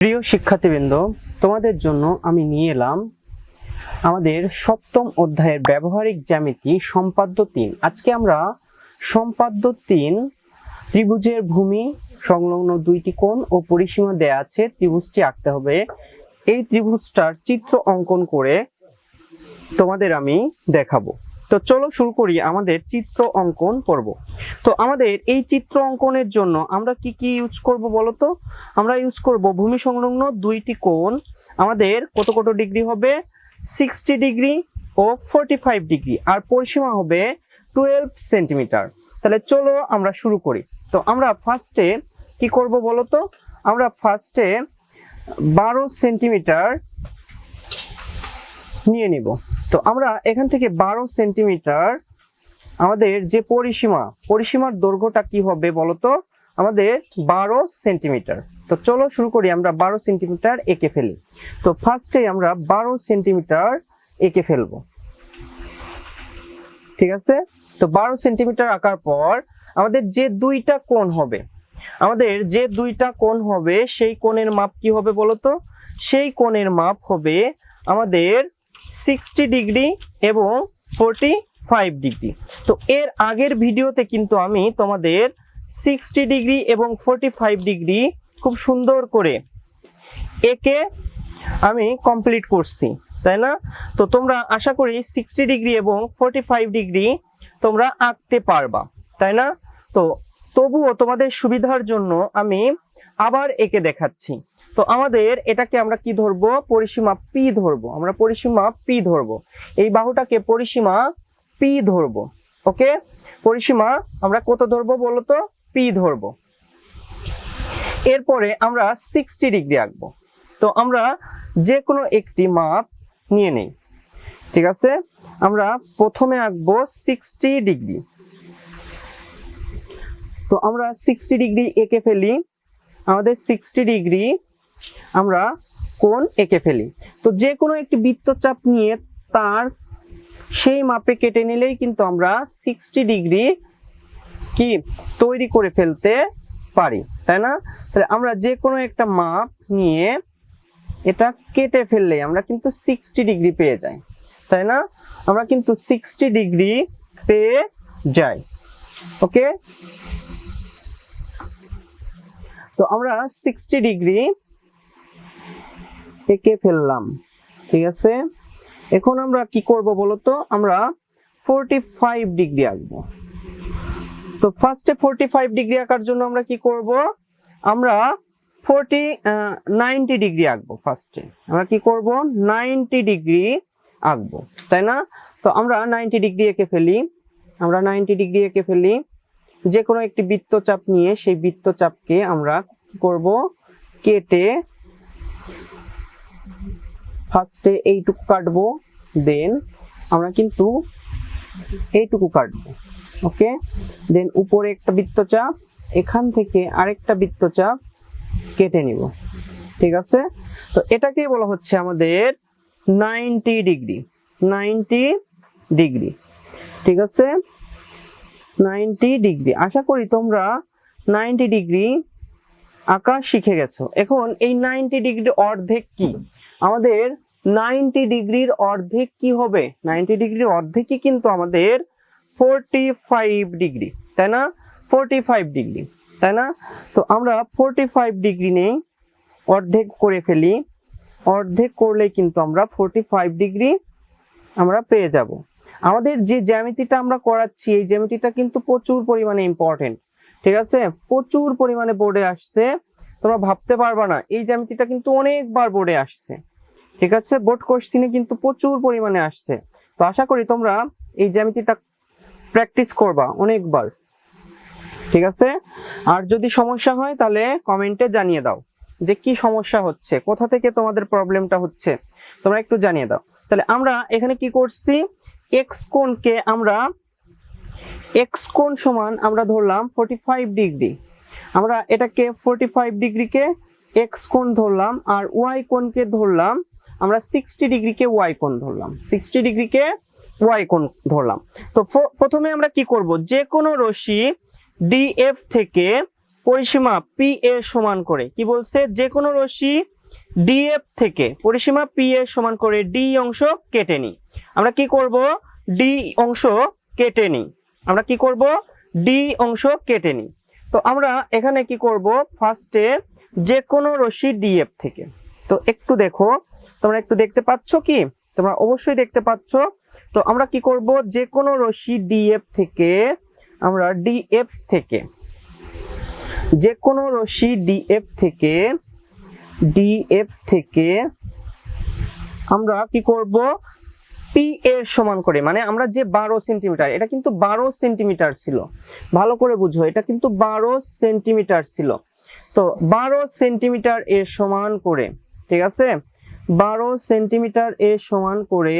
প্রিয় শিক্ষার্থীবৃন্দ, তোমাদের জন্য আমি নিয়ে এলাম আমাদের সপ্তম অধ্যায়ের ব্যবহারিক জ্যামিতি সম্পাদ্য তিন। আজকে আমরা সম্পাদ্য তিন, ত্রিভুজের ভূমি, সংলগ্ন দুইটি কোণ ও পরিসীমা দেয়া আছে, ত্রিভুজটি আঁকতে হবে। এই ত্রিভুজটার চিত্র অঙ্কন করে তোমাদের আমি দেখাবো। তো চলো শুরু করি আমাদের চিত্র অঙ্কন পর্ব। তো আমাদের এই চিত্র অঙ্কনের জন্য আমরা কি কি ইউজ করব বলো তো আমরা ইউজ করব ভূমি সংলগ্ন দুইটি কোণ। আমাদের কত কত ডিগ্রি হবে? সিক্সটি ডিগ্রি ও ফোরটি ফাইভ ডিগ্রি। আর পরিসীমা হবে টুয়েলভ সেন্টিমিটার তাহলে চলো আমরা শুরু করি। তো আমরা ফার্স্টে কি করব বলো তো আমরা ফার্স্টে বারো সেন্টিমিটার নিয়ে নিব। তো আমরা এখান থেকে বারো সেন্টিমিটার আমাদের যে পরিসীমা, পরিসীমার দৈর্ঘ্যটা কি হবে বলতো? আমাদের বারো সেন্টিমিটার। তো চলো শুরু করি আমরা বারো সেন্টিমিটার এঁকে ফেলি। তো ফার্স্টে আমরা বারো সেন্টিমিটার এঁকে ফেলব। ঠিক আছে? তো বারো সেন্টিমিটার আঁকার পর আমাদের যে দুইটা কোণ হবে, আমাদের যে দুইটা কোণ হবে সেই কোণের মাপ কি হবে বলতো? সেই কোণের মাপ হবে আমাদের সিক্সটি ডিগ্রি এবং ফোরটি ফাইভ ডিগ্রি তো এর আগের ভিডিওতে কিন্তু আমি তোমাদের সিক্সটি ডিগ্রি এবং ফোরটি ফাইভ ডিগ্রি খুব সুন্দর করে একে আমি কমপ্লিট করছি, তাই না? তো তোমরা আশা করি সিক্সটি ডিগ্রি এবং ফোরটি ফাইভ ডিগ্রি তোমরা আঁকতে পারবা, তাই না? তো তবুও তোমাদের সুবিধার জন্য আমি আবার একে দেখাচ্ছি। তো আমাদের এটাকে আমরা কি ধরবো? পরিসীমা পি ধরবো। আমরা পরিসীমা পি ধরবো। এই বাহুটাকে পরিসীমা পি ধরবো। ওকে? পরিসীমা আমরা কত ধরবো বলো তো পি ধরবো। এরপরে আমরা সিক্সটি ডিগ্রি আঁকবো। তো আমরা যে কোনো একটি মাপ নিয়ে নেই। ঠিক আছে? আমরা প্রথমে আঁকবো সিক্সটি ডিগ্রি তো আমরা সিক্সটি ডিগ্রি এঁকে ফেলি। আমাদের সিক্সটি ডিগ্রি আমরা কোন এঁকে ফেলি। তো যে কোনো একটি বৃত্তচাপ নিয়ে তার সেই মাপে কেটে নিলেই কিন্তু আমরা সিক্সটি ডিগ্রি কি তৈরি করে ফেলতে পারি, তাই না? তাহলে আমরা যে কোনো একটা মাপ নিয়ে এটা কেটে ফেললেই আমরা কিন্তু সিক্সটি ডিগ্রি পেয়ে যাই, তাই না? আমরা কিন্তু সিক্সটি ডিগ্রি পেয়ে যাই ওকে তো আমরা সিক্সটি ডিগ্রি এঁকে ফেললাম, ঠিক আছে? এখন আমরা কি করব বলতো? আমরা ফোরটি ফাইভ ডিগ্রি আঁকবো। তো ফার্স্টে ফোরটি ফাইভ ডিগ্রি আঁকার জন্য আমরা কি করব? আমরা ফোরটি নাইনটি ডিগ্রি আঁকবো ফার্স্টে আমরা কি করব? নাইনটি ডিগ্রি আঁকবো, তাই না? তো আমরা নাইনটি ডিগ্রি এঁকে ফেলি। আমরা নাইনটি ডিগ্রি এঁকে ফেলি। যে কোনো একটি বৃত্তচাপ নিয়ে সেই বৃত্তচাপকে আমরা করব? কেটে ফার্স্টে এইটুকু কাটবো দেন আমরা কিন্তু এইটুকু কাটবো ওকে দেন উপরে একটা বৃত্তচাপ, এখান থেকে আরেকটা বৃত্তচাপ কেটে নিব, ঠিক আছে? তো এটাকেই বলা হচ্ছে আমাদের নাইনটি ডিগ্রি নাইনটি ডিগ্রি ঠিক আছে? Ninety degree. আশা করি তোমরা নাইনটি ডিগ্রি আঁকা শিখে গেছো। এখন এই নাইনটি ডিগ্রি অর্ধেক কি? আমাদের নাইনটি ডিগ্রির অর্ধেক কি হবে? নাইনটি ডিগ্রির অর্ধেকই কিন্তু আমাদের ফোরটি ফাইভ ডিগ্রি, তাই না? ফোরটি ফাইভ ডিগ্রি, তাই না? তো আমরা ফোরটি ফাইভ ডিগ্রি নেই অর্ধেক করে ফেলি। অর্ধেক করলে কিন্তু আমরা ফোরটি ফাইভ ডিগ্রি আমরা পেয়ে যাব। আমাদের যে জ্যামিতিটা আমরা করাচ্ছি, এই জ্যামিতিটা কিন্তু প্রচুর পরিমাণে ইম্পর্টেন্ট ঠিক আছে? প্রচুর পরিমাণে বোর্ডে আসছে, তোমরা ভাবতে পারবা না, এই জ্যামিতিটা কিন্তু অনেকবার বোর্ডে আসছে, ঠিক আছে? বোর্ড কোশ্চিনে কিন্তু প্রচুর পরিমাণে আসছে। তো আশা করি তোমরা এই জ্যামিতিটা প্র্যাকটিস করবা অনেকবার, ঠিক আছে? আর যদি সমস্যা হয় তাহলে কমেন্টে জানিয়ে দাও যে কি সমস্যা হচ্ছে, কোথা থেকে তোমাদের প্রবলেমটা হচ্ছে, তোমরা একটু জানিয়ে দাও। তাহলে আমরা এখানে কি করছি? এক্স কোণকে আমরা এক্স কোণ সমান আমরা ধরলাম ফোর্টি ফাইভ ডিগ্রি আমরা এটাকে ফোর্টি ফাইভ ডিগ্রিকে এক্স কোণ ধরলাম আর ওয়াই কোণকে ধরলাম, আমরা সিক্সটি ডিগ্রিকে ওয়াই কোণ ধরলাম। সিক্সটি ডিগ্রিকে ওয়াই কোণ ধরলাম। তো প্রথমে আমরা কি করব? যে কোনো রশ্মি ডিএফ থেকে পরিসীমা পি এর সমান করে, কি বলছে? যে কোনো রশ্মি ডিএফ থেকে পরিসীমা পি এর সমান করে ডি অংশ কেটে নিই। আমরা কি করব? ডি অংশ কেটে নিই। আমরা কি করব? ডি অংশ কেটে নিই। তো আমরা এখানে কি করব? ফার্স্টে যে কোনো রশ্মি ডিএফ থেকে। তো একটু দেখো, তোমরা একটু দেখতে পাচ্ছ কি? তোমরা অবশ্যই দেখতে পাচ্ছ। তো আমরা কি করব? যে কোনো রশ্মি ডিএফ থেকে, আমরা ডিএফ থেকে যে কোনো রশ্মি ডিএফ থেকে ডিএফ থেকে আমরা কি করব? পি এর সমান করে মানে আমরা যে বারো সেন্টিমিটার এটা কিন্তু বারো সেন্টিমিটার ছিল। ভালো করে বুঝো, এটা কিন্তু বারো সেন্টিমিটার ছিল। তো বারো সেন্টিমিটার এর সমান করে, ঠিক আছে? বারো সেন্টিমিটার এর সমান করে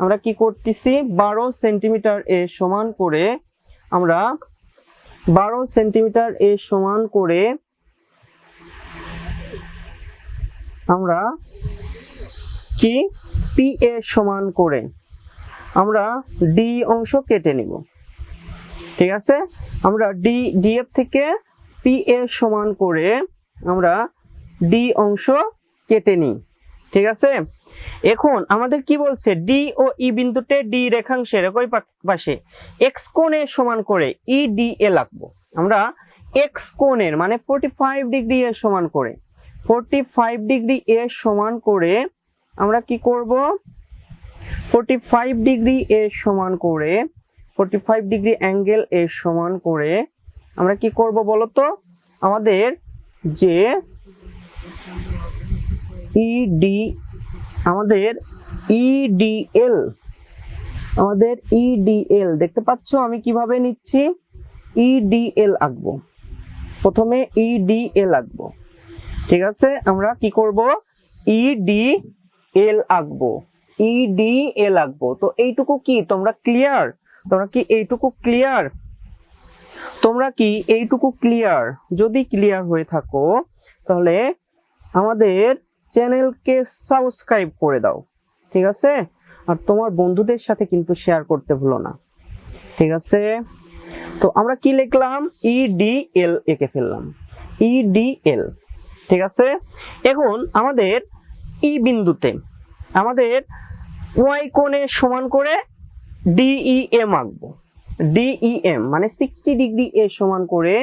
আমরা কি করতেছি? বারো সেন্টিমিটার এর সমান করে আমরা বারো সেন্টিমিটার এর সমান করে আমরা কি? পি এ সমান করে আমরা ডি অংশ কেটে নিব। ঠিক আছে? আমরা ডি ডিএফ থেকে পি এ সমান করে আমরা ডি অংশ কেটে নিই। ঠিক আছে? এখন আমাদের কি বলছে? ডি ও ই বিন্দুতে ডি রেখাংশের একই পাশে এক্স কোণের সমান করে ই ডি এ লাগবো। আমরা এক্স কোণের মানে ফোরটি ফাইভ ডিগ্রি এর সমান করে ফোরটি ফাইভ ডিগ্রি এর সমান করে আমরা কি করব? ফোরটি ফাইভ ডিগ্রি এর সমান করে ফোরটি ফাইভ ডিগ্রি অ্যাঙ্গেল এর সমান করে আমরা কি করব বলতো? আমাদের যে ইডি আমাদের ইডিএল আমাদের ইডিএল দেখতে পাচ্ছ আমি কীভাবে নিচ্ছি? ইডিএল আঁকবো। প্রথমে ইডিএল আঁকবো। ঠিক আছে? আমরা কি করব? ইডি এল আঁকবো। ইডি এল আঁকবো। তো এইটুকু কি? তোমরা ক্লিয়ার তোমরা কি এইটুকু ক্লিয়ার তোমরা কি এইটুকু ক্লিয়ার যদি ক্লিয়ার হয়ে থাকো, তাহলে আমাদের চ্যানেলকে সাবস্ক্রাইব করে দাও। ঠিক আছে? আর তোমার বন্ধুদের সাথে কিন্তু শেয়ার করতে ভুলো না। ঠিক আছে? তো আমরা কি লিখলাম? ইডিএল এঁকে ফেললাম। ইডিএল ঠিক আছে? এখন আমাদের ই বিন্দুতে, আমাদের ওয়াই কোণে সমান করে ডিইএম আঁকবো। ডিইএম মানে সিক্সটি ডিগ্রি এর সমান করে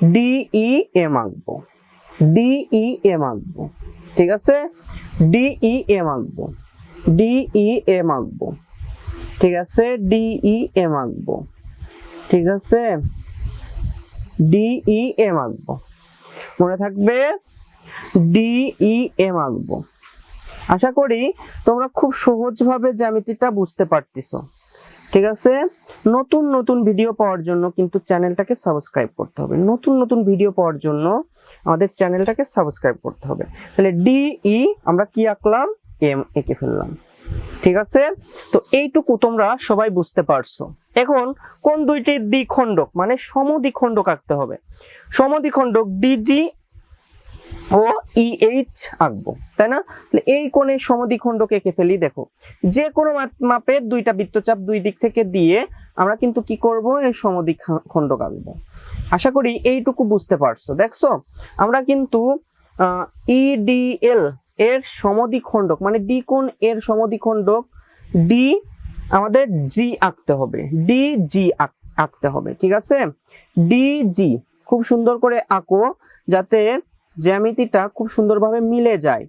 ডিইএম আঁকবো। ডিইএম আঁকবো, ঠিক আছে? ডিইএম আঁকবো ডিইএম আঁকবো, ঠিক আছে? ডিইএম আঁকবো, ঠিক আছে? ডিইএম আঁকবো। মনে থাকবে ডিইএম আঁকবো। আশা করি তোমরা খুব সহজভাবে জ্যামিতিটা বুঝতে পারতেছো। ঠিক আছে? নতুন নতুন ভিডিও পাওয়ার জন্য কিন্তু চ্যানেলটাকে সাবস্ক্রাইব করতে হবে। নতুন নতুন ভিডিও পাওয়ার জন্য আমাদের চ্যানেলটাকে সাবস্ক্রাইব করতে হবে। তাহলে ডিই আমরা কি আঁকলাম? এম এঁকে ফেললাম। ঠিক আছে? তো এইটুকু তোমরা সবাই বুঝতে পারছ। এখন কোন দুইটি দ্বিখণ্ডক মানে সমদ্বিখণ্ডক আঁকতে হবে। সমদ্বিখণ্ডক ডিজি ও ইএইচ আঁকবো, তাই না? তাহলে এই কোণে সমদ্বিখণ্ডক এঁকে ফেলি, দেখো। যে কোনো মাপ- মাপের দুইটা বৃত্তচাপ দুই দিক থেকে দিয়ে আমরা কিন্তু কি করব? এই সমদ্বিখণ্ডক আঁকবো। আশা করি এইটুকু বুঝতে পারছ। দেখছ? আমরা কিন্তু ইডিএল এর সমদ্বিখণ্ডক মানে ডি কোণ এর সমদ্বিখণ্ডক ডি আমাদের জি আঁকতে হবে, ডি জি আঁকতে হবে, ঠিক আছে? ডি জি খুব সুন্দর করে আঁকো যাতে জ্যামিতিটা খুব সুন্দরভাবে মিলে যায়,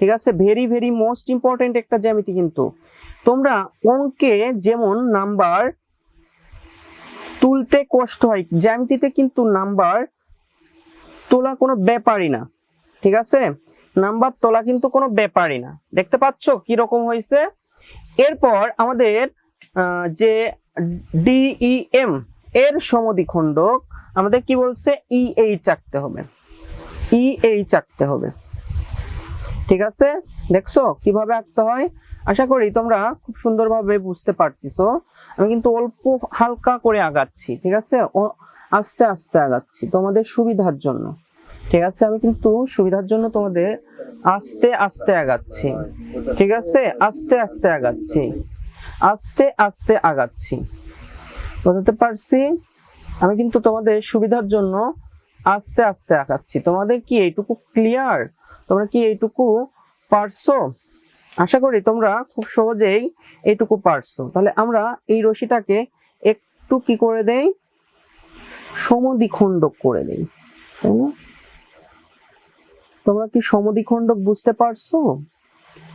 ঠিক আছে? ভেরি ভেরি মোস্ট ইম্পর্টেন্ট একটা জ্যামিতি কিন্তু। তোমরা অঙ্কে যেমন নাম্বার তুলতে কষ্ট হয়, জ্যামিতিতে কিন্তু নাম্বার তোলা কোনো ব্যাপারই না, ঠিক আছে? নাম্বার তোলা কিন্তু কোনো ব্যাপারই না। দেখতে পাচ্ছ কি রকম হয়েছে? এরপর আমাদের যে ডিইএম এর সমদ্বিখণ্ডক আমাদের কি বলছে? ইএইচ আঁকতে হবে। ইএইচ আঁকতে হবে। ঠিক আছে? দেখছ? কীভাবে আঁকতে হয়? আশা করি তোমরা খুব সুন্দরভাবে বুঝতে পারতেছো। আমি কিন্তু অল্প হালকা করে আগাচ্ছি, ঠিক আছে? আস্তে আস্তে আগাচ্ছি তোমাদের সুবিধার জন্য। ঠিক আছে? আমি কিন্তু সুবিধার জন্য তোমাদের আস্তে আস্তে আগাচ্ছি। ঠিক আছে? আস্তে আস্তে আগাচ্ছি। আস্তে আস্তে আগাচ্ছি। বোঝাতে পারছি? আমি কিন্তু তোমাদের সুবিধার জন্য আস্তে আস্তে আঁকাচ্ছি তোমাদের কি এইটুকু ক্লিয়ার তোমরা কি এইটুকু পারছ? আশা করি তোমরা খুব সহজেই এইটুকু পারছ। তাহলে আমরা এই রশিটাকে একটু কি করে দেই? সমদ্বিখণ্ডক করে দেই। তাই না? তোমরা কি সমদ্বিখণ্ডক বুঝতে পারছ?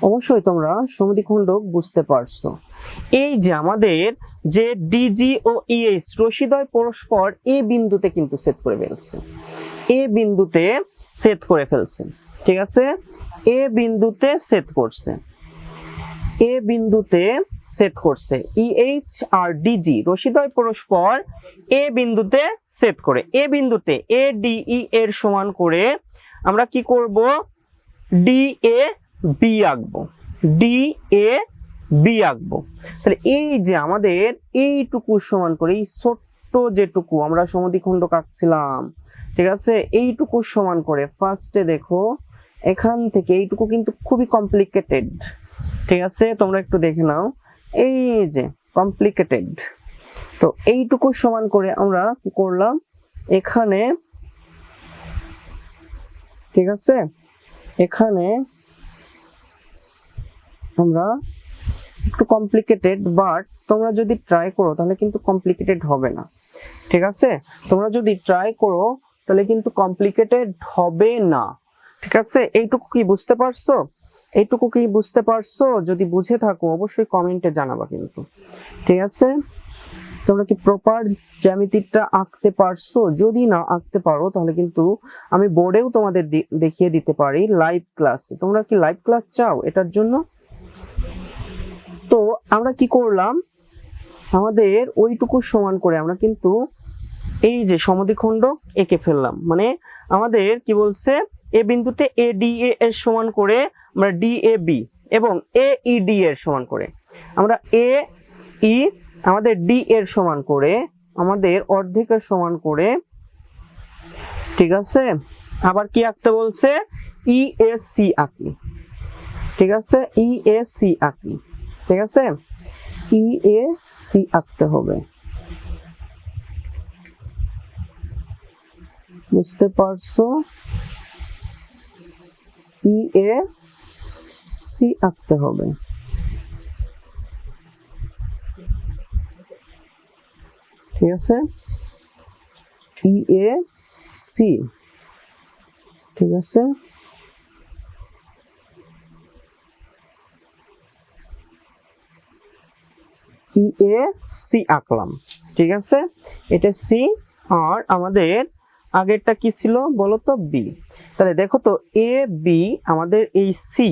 অবশ্যই তোমরা সমদ্বিখণ্ডক বুঝতে পারছ। এই যে আমাদের যে ডিজি ও ইএস রশিদয় পরস্পর এ বিন্দুতে কিন্তু সেট করে ফেলছে। এ বিন্দুতে সেট করে ফেলছে। ঠিক আছে? এ বিন্দুতে সেট করছে। এ বিন্দুতে সেট করছে। ইএইচ আর ডিজি রশিদয় পরস্পর এ বিন্দুতে সেট করে। এ বিন্দুতে এ ডিই এর সমান করে আমরা কি করব? ডি এ বি আঁকবো। ডি এ বি আঁকবো। তাহলে এই যে আমাদের এইটুকু সমান করে, এই ছোট্ট যেটুকু আমরা সমদ্বিখণ্ড আঁকছিলাম, ঠিক আছে? এইটুকু সমান করে ফার্স্টে দেখো, এখান থেকে এইটুকু কিন্তু খুবই কমপ্লিকেটেড ঠিক আছে? তোমরা একটু দেখে নাও। এই যে কমপ্লিকেটেড তো এইটুকু সমান করে আমরা কি করলাম? এখানে ঠিক আছে? এখানে আমরা একটু কমপ্লিকেটেড বাট তোমরা যদি ট্রাই করো, তাহলে কিন্তু কমপ্লিকেটেড হবে না। ঠিক আছে? তোমরা যদি ট্রাই করো, তাহলে কিন্তু কমপ্লিকেটেড হবে না। ঠিক আছে? এইটুকু কি বুঝতে পারছ? এইটুকু কি বুঝতে পারছ? যদি বুঝে থাকো, অবশ্যই কমেন্টে জানাবা কিন্তু। ঠিক আছে? তোমরা কি প্রপার জ্যামিতিটা আঁকতে পারছ? যদি না আঁকতে পারো, তাহলে কিন্তু আমি বোর্ডেও তোমাদের দেখিয়ে দিতে পারি লাইভ ক্লাসে তোমরা কি লাইভ ক্লাস চাও এটার জন্য? তো আমরা কি করলাম? আমাদের ওইটুকু সমান করে আমরা কিন্তু এই যে সমদ্বিখণ্ড এঁকে ফেললাম। মানে আমাদের কি বলছে? এ বিন্দুতে এ ডি এ এর সমান করে আমরা ডি এ বি এবং এ ই ডি এর সমান করে। আমরা এ ই আমাদের ডি এর সমান করে, আমাদের অর্ধেকের সমান করে, ঠিক আছে? আবার কি আঁকতে বলছে? ই এস সি আঁকি। ঠিক আছে? ই এস সি আঁকি। ঠিক আছে? ই এ সি আঁকতে হবে। বুঝতে পারছ? ই এ সি আঁকতে হবে। ঠিক আছে? ই এ সি ঠিক আছে? ই এ সি আঁকলাম, ঠিক আছে? এটা সি আর আমাদের আগেরটা কি ছিল বলো তো বি তাহলে দেখো তো এ বি আমাদের এই সি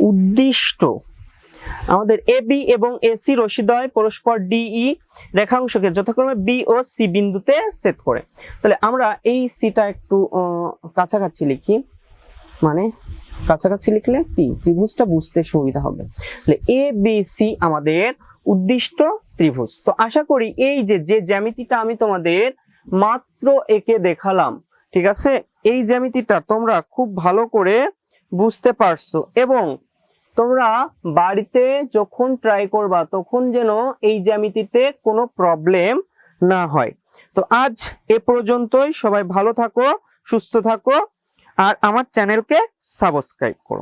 উদ্দিষ্ট আমাদের এ বি এবং এসি রশিদয় পরস্পর ডিই রেখাংশকে যথাক্রমে বি ও সি বিন্দুতে সেট করে। তাহলে আমরা এই সিটা একটু কাছাকাছি লিখি। মানে কাছাকাছি লিখলে কি? ত্রিভুজটা বুঝতে সুবিধা হবে। তাহলে এ বি সি আমাদের উদ্দিষ্ট ত্রিভুজ। তো আশা করি এই যে যে জ্যামিতিটা আমি তোমাদের মাত্র একে দেখালাম, ঠিক আছে? এই জ্যামিতিটা তোমরা খুব ভালো করে বুঝতে পারছ। এবং তোমরা বাড়িতে যখন ট্রাই করবা, তখন যেন এই জ্যামিতিতে কোনো প্রবলেম না হয়। তো আজ এ পর্যন্তই। সবাই ভালো থাকো, সুস্থ থাকো, আর আমার চ্যানেলকে সাবস্ক্রাইব করো।